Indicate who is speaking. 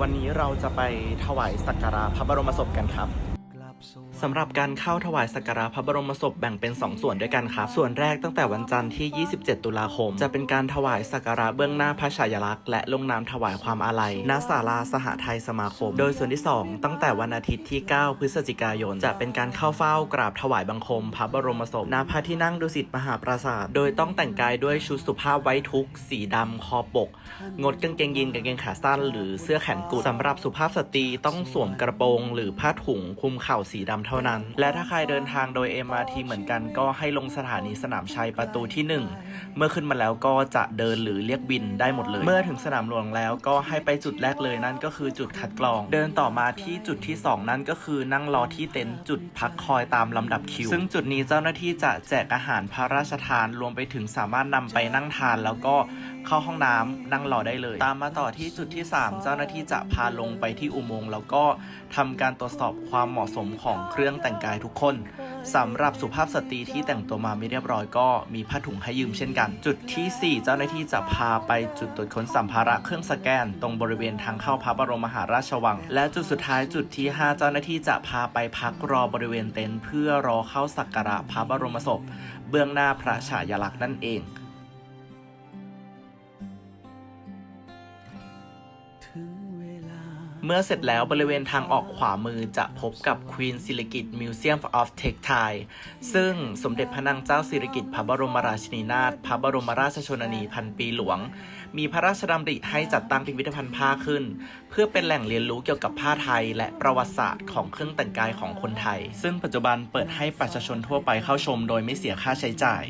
Speaker 1: วันนี้เราจะไปถวายสักการะพระบรมศพกันครับ สำหรับการเข้าถวายสักการะพระบรมศพแบ่งเป็น 2 ส่วนด้วยกันครับ ส่วนแรกตั้งแต่วันจันทร์ที่ 27 ตุลาคม จะเป็นการถวายสักการะเบื้องหน้าพระฉายาลักษณ์และลงนามถวายความอาลัยณศาลาสหไทยสมาคม โดยส่วนที่ 2 ตั้งแต่วันอาทิตย์ที่ 9 พฤศจิกายน จะเป็นการเข้าเฝ้ากราบถวายบังคม พระบรมศพณพระที่นั่งดุสิตมหาปราสาท โดยต้องแต่งกายด้วยชุดสุภาพไว้ทุกสีดำคอปก งดกางเกงยีนกางเกงขาสั้น หรือเสื้อแขนกุดสำหรับสุภาพสตรีต้องสวมกระโปรง หรือผ้าถุงคลุมเข่าสีดำเท่านั้น และถ้าใครเดินทางโดย MRT เหมือนกันก็ให้ลงสถานีสนามชัยประตูที่ 1 เมื่อขึ้นมาแล้วก็จะเดินหรือเรียกบินได้หมดเลย เมื่อถึงสนามหลวงแล้วก็ให้ไปจุดแรกเลยนั่นก็คือจุดคัดกรอง เดินต่อมาที่จุดที่ 2 นั่นก็คือนั่งรอที่เต็นท์จุดพักคอยตามลำดับคิว ซึ่งจุดนี้เจ้าหน้าที่จะแจกอาหารพระราชทานรวมไปถึงสามารถนำไปนั่งทานแล้วก็เข้าห้องน้ำนั่งรอได้เลย ตามมาต่อที่จุดที่ 3 เจ้าหน้าที่จะพาลงไปที่อุโมงค์แล้วก็ทำการตรวจสอบความเหมาะสมของเครื่องรื่องแต่งกายทุกคนสำหรับสุภาพสตรีที่แต่งตัวมาไม่เรียบร้อยก็มีผ้าถุงให้ยืมเช่นกัน จุดทีสี่ 4 เจ้าหน้าที่จะพาไปจุดตรวจค้นสัมภาระเครื่องสแกน ตรงบริเวณทางเข้าพระบรมมหาราชวัง และจุดสุดท้ายจุดที่ 5 เจ้าหน้าที่จะพาไปพักรอบริเวณเต็นท์เพื่อรอเข้าสักการะพระบรมศพ เบื้องหน้าพระฉายาลักษณ์นั่นเองเเมื่อเสร็จแล้วบริเวณทางออกขวามือจะพบกับ Queen สิริกิติ์ Museum of Textile ซึ่งสมเด็จพระนางเจ้าสิริกิติ์พระบรมราชินีนาถพระบรมราชชนนีพันปีหลวง มีพระราชดำริให้จัดตั้งพิพิธภัณฑ์ผ้าขึ้น เพื่อเป็นแหล่งเรียนรู้เกี่ยวกับผ้าไทย และประวัติศาสตร์ของเครื่องแต่งกายของคนไทย ซึ่งปัจจุบันเปิดให้ประชาชนทั่วไปเข้าชม โดยไม่เสียค่าใช้จ่าย